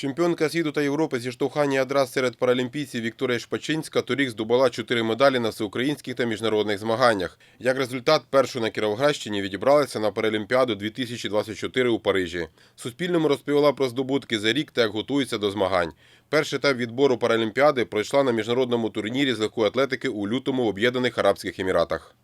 Чемпіонка світу та Європи зі штовхання ядра серед паралімпійців Вікторія Шпачинська торік здобула чотири медалі на всеукраїнських та міжнародних змаганнях. Як результат, першу на Кіровоградщині відібралася на Паралімпіаду 2024 у Парижі. Суспільному розповіла про здобутки за рік та як готується до змагань. Перший етап відбору Паралімпіади пройшла на міжнародному турнірі з легкої атлетики у лютому в Об'єднаних Арабських Еміратах.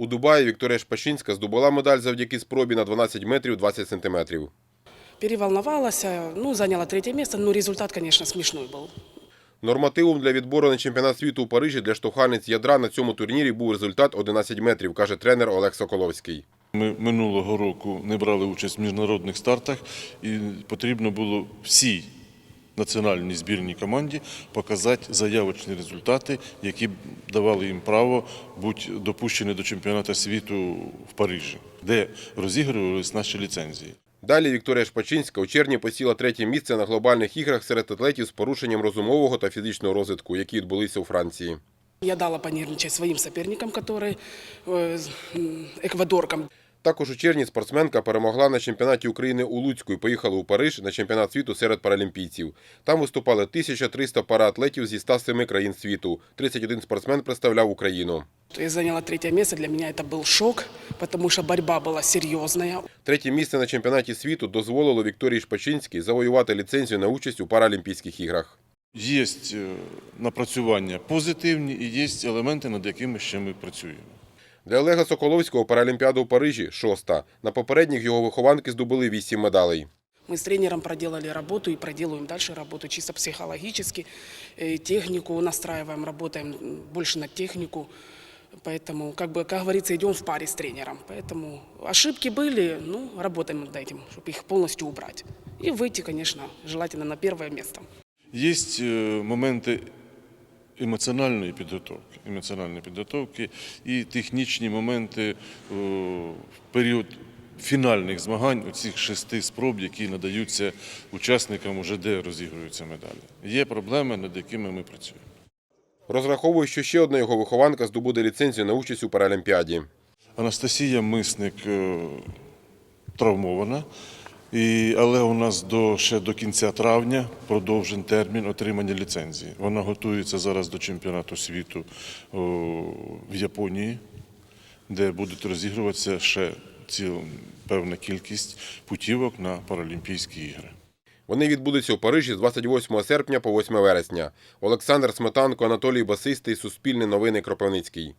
У Дубаї Вікторія Шпачинська здобула медаль завдяки спробі на 12 метрів 20 сантиметрів. Переволновалась, ну, заняла третье место, но результат, конечно, смешной был. Нормативом для відбору на чемпіонат світу у Парижі для штовханець ядра на цьому турнірі був результат 11 метрів, каже тренер Олег Соколовський. Ми минулого року не брали участь в міжнародних стартах, і потрібно було всій національній збірній команді показати заявочні результати, які б давали їм право бути допущені до чемпіонату світу в Парижі, де розігрувалися наші ліцензії. Далі Вікторія Шпачинська у червні посіла третє місце на глобальних іграх серед атлетів з порушенням розумового та фізичного розвитку, які відбулися у Франції. Я дала понервничать своим соперникам, которые э, м, эквадоркам. Також у червні спортсменка перемогла на чемпіонаті України у Луцьку і поїхала у Париж на чемпіонат світу серед паралімпійців. Там виступали 1300 параатлетів зі 107 країн світу. 31 спортсмен представляв Україну. Я заняла третье место, для меня это был шок, потому что борьба была серьезная. Третє місце на чемпіонаті світу дозволило Вікторії Шпачинській завоювати ліцензію на участь у Паралімпійських іграх. Є е, напрацювання позитивні і є елементи, над якими ще ми працюємо. Для Олега Соколовського Паралімпіада у Парижі шоста. На попередніх його вихованки здобули вісім медалей. Мы с тренером проделали работу и проделаем дальше работу чисто психологически. Э, Технику настраиваем, работаем м, больше на технику. Поэтому, как бы, как говорится, идем в паре с тренером. Поэтому ошибки были, ну, работаем над этим, чтобы их полностью убрать. И выйти, конечно, желательно на первое место. Є е, моменти емоціональної підготовки, емоціональної підготовки і технічні моменти е, в період фінальних змагань оцих шести спроб, які надаються учасникам, уже де розігруються медалі. Є проблеми, над якими ми працюємо. Розраховує, що ще одна його вихованка здобуде ліцензію на участь у Паралімпіаді. Анастасія Мисник е, травмована, і, але у нас до, ще до кінця травня продовжен термін отримання ліцензії. Вона готується зараз до чемпіонату світу о, в Японії, де будуть розігруватися ще ціл, певна кількість путівок на Паралімпійські ігри. Вони відбудуться у Парижі з 28 серпня по 8 вересня. Олександр Сметанко, Анатолій Басистий, Суспільне новини Кропивницький.